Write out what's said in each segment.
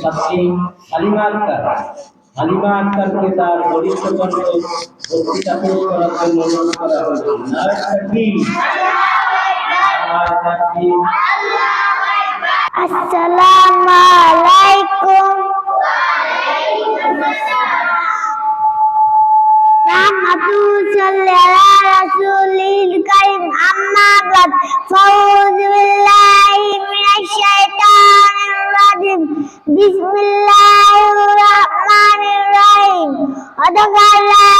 ছাত্রী হালিমা আক্তার হালিমা আক্তারকে তার বরিষ্ঠ কণ্ঠে বক্তৃতা পেশ করার জন্য অনুরোধ করা হলো নারায়ণ তাকবীর। নারায়ণ তাকবীর। আসসালামু আলাইকুম রাহমাতু সাল্লাল্লাহু রাসূলিল বিসমিল্লাহির রহমানির রহিম। অদকাল্লাহ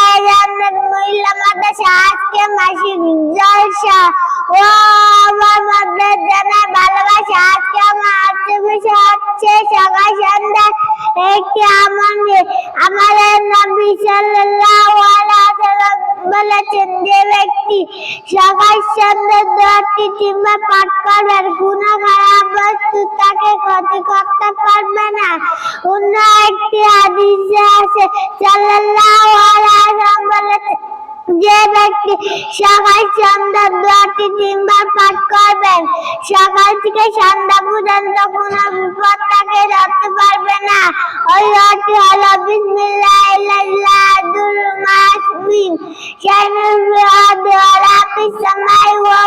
মাদ্রাসা ও আমার মধ্যে জানার ভালোবাসা আজকে আমার একটি আমাদের আমাদের নবী সাল্লাল্লাহু আলাইহি ওয়াসাল্লাম ব্যক্তি সকাল সন্ধ্যা দোয়াটি তিনবার পাঠ পারবে না অন্য একটি হাদিসে আছে, সাল্লাল্লাহু আলাইহি ওয়াসাল্লাম যে ব্যক্তি সকাল সন্ধ্যা দোয়াটি তিনবার পাঠ করবেন, সকাল থেকে সন্ধ্যা পর্যন্ত কোনো বিপদ তাকে ধরতে পারবে না। ওই দোয়াটি হলো, বিসমিল্লাহির মাসবিন শাইনুল রাদি ওয়ালা ফিস সামাই ওয়া